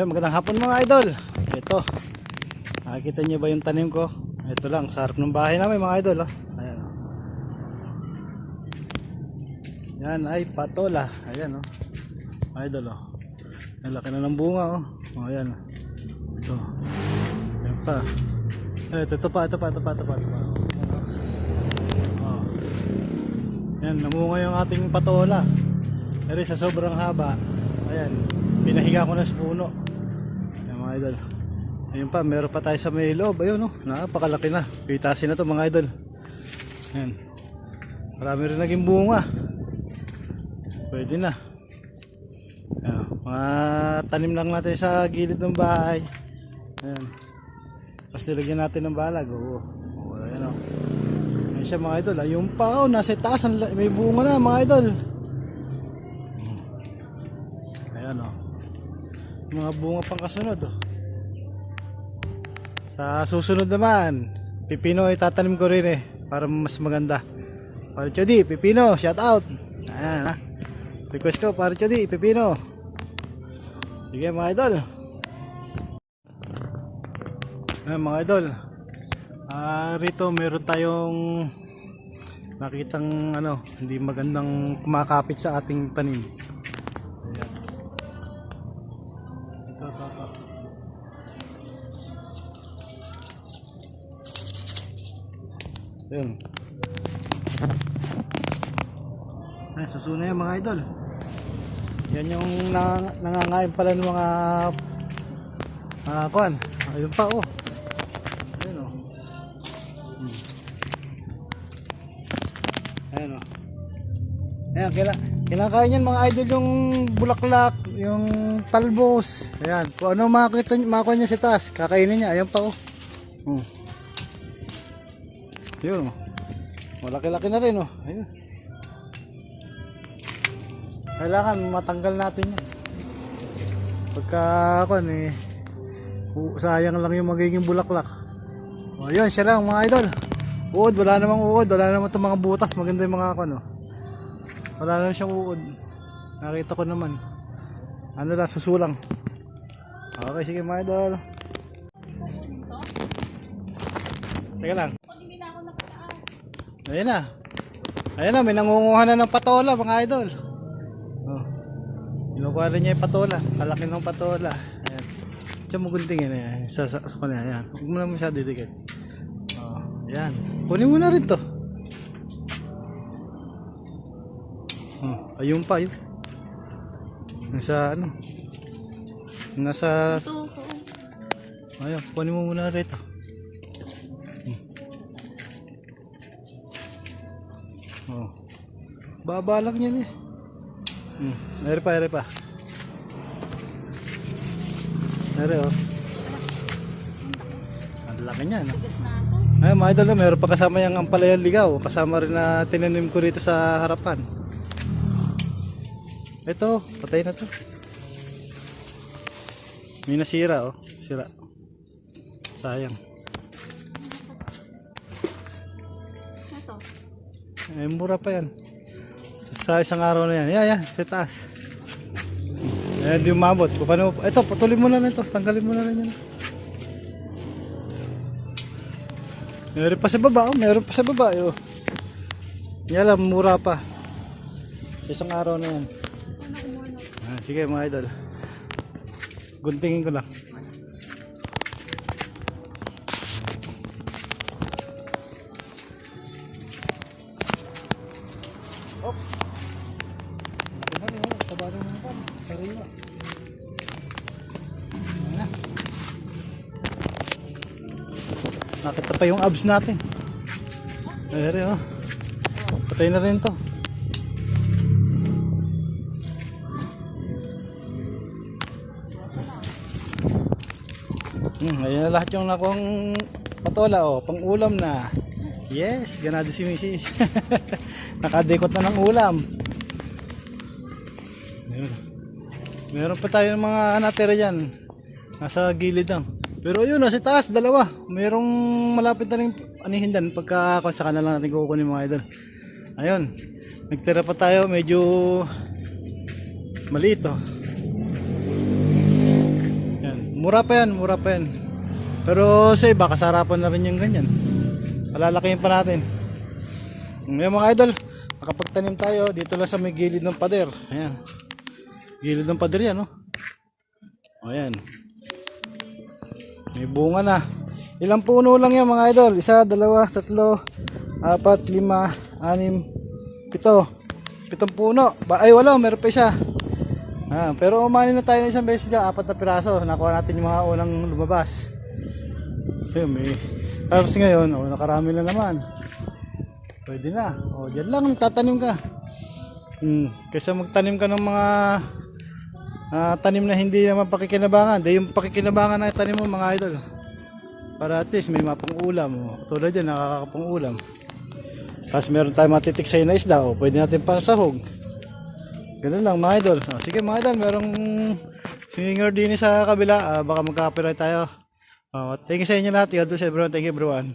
Yun, magandang hapon mga idol. Ito. Nakikita niyo ba yung tanim ko? Ito lang, sa harap ng bahay namin mga idol. Oh. Ayan. Yan ay patola. Ayan oh. Mga idol oh. Ang laki na ng bunga oh. Oh, ayan. Ito. Ayan pa. Ito, ito pa, ito pa, ito pa, ito pa. Ito pa. Oh. Yan, namunga yung ating patola. Pero sa sobrang haba, ayan, pinahiga ko na sa puno. Mga idol. Ayun pa, meron pa tayo sa may loob. Ayun, no? napakalaki na. Pitasin na to mga idol. Ayan. Marami rin naging bunga. Pwede na. Ayan, mga tanim lang natin sa gilid ng bahay. Ayan. Tapos nilagyan natin ng balag. Oo. Ayan o. Ayan siya mga idol. Ayun pa, oh, nasa taas. May bunga na mga idol. Ayan o. Mga bunga pang kasunod oh. Sa susunod naman, pipino ay tatanim ko rin eh para mas maganda. Para Chodi, pipino, shout out. Ayan ha. Request ko para Chodi, pipino. Sige mga idol. Ayan mga idol. Ah, rito meron tayong nakitang ano, hindi magandang kumakapit sa ating tanim. Ayun. Ay, susuna yan mga idol. Yan yung nang, nangangain pala ng mga mga kuan. Ayun pa oh. Ayun oh. Hmm. Ayun oh. Ayan, kina, kinakain yan mga idol yung bulaklak, yung talbos. Ayan, kung ano makita, makuha niya sa taas, kakainin niya. Ayan pa oh. Hmm. Yun oh. Malaki-laki na rin oh. Ayun. Kailangan matanggal natin yan. Pagka kuan eh, sayang lang yung magiging bulaklak. O yun, siya lang mga idol. Uod, wala namang uod, wala namang itong mga butas, maganda yung mga kuan oh. Wala naman siyang uod. Nakita ko naman. Ano lang, susulang. Okay, sige mga idol. Teka lang. Ayan na. Ayan na, may nangunguha na ng patola mga idol. Oh. Kinukuha rin niya yung patola. Kalaki ng patola. Ayan. Diyan mo gunting yan. Ayan. Sa, sa, sa kanya. Ayan. Huwag mo na masyado didikit. Oh. Ayan. Kunin mo na rin to. Oh. Ayun pa yun. Nasa ano. Nasa... Ayun. Kunin mo muna rito. Oh. Baba lang yan eh. Hmm. Ere pa, ere pa. Ere oh. Ang laki niya, no? Ay, mga idol, no, meron pa kasama yung ampalayan ligaw. Kasama rin na tinanim ko rito sa harapan. Ito, patay na to. May nasira, oh. Sira. Sayang. Eh, mura pa yan. Sa isang araw na yan. Yan, yan. Sa taas. Eh, di umabot. Paano, ito, patuloy mo na ito. Tanggalin mo na rin yan. Meron pa sa baba, oh. Meron pa sa baba, oh. Yan lang, mura pa. Sa isang araw na yan. Ah, sige, mga idol. Guntingin ko lang. Nakita pa yung abs natin. Ayan oh. Patay na rin to. Hmm, ayan na lahat yung nakuhang patola oh, pang ulam na. Yes, ganado si Mrs. Nakadekot na ng ulam. Ayun. Meron pa tayo ng mga natira dyan. Nasa gilid lang. Pero yun, nasa taas, dalawa. Merong malapit na rin anihin dyan. Pagka kung saka na lang natin kukunin mga idol. Ayun. Nagtira pa tayo, medyo maliit oh. mura pa yan, mura pa yan. Pero sa iba, kasarapan na rin yung ganyan. Palalakihin pa natin. Ngayon mga idol, makapagtanim tayo dito lang sa may gilid ng pader. Ayan. Gilid ng pader yan, no? O, ayan. May bunga na. Ilang puno lang yan mga idol? Isa, dalawa, tatlo, apat, lima, anim, pito. Pitong puno. Ba ay wala, meron pa isa. Ah, pero umani na tayo ng isang beses dyan, apat na piraso. Nakuha natin yung mga unang lumabas. Ayun, may... Tapos ngayon, oh, nakarami na naman. Pwede na. O, dyan lang, tatanim ka. Hmm, kaysa magtanim ka ng mga ah, tanim na hindi naman pakikinabangan. Dahil yung pakikinabangan na tanim mo mga idol. Para at least may mapang ulam. O, tulad dyan, nakakapang ulam. Tapos meron tayong matitiksay na isda. O, pwede natin pang sahog. Ganun lang mga idol. O, sige mga idol, merong singer din sa kabila. Ah, baka magka-copyright tayo. Oh, thank you sa inyo lahat. God bless everyone. Thank you everyone.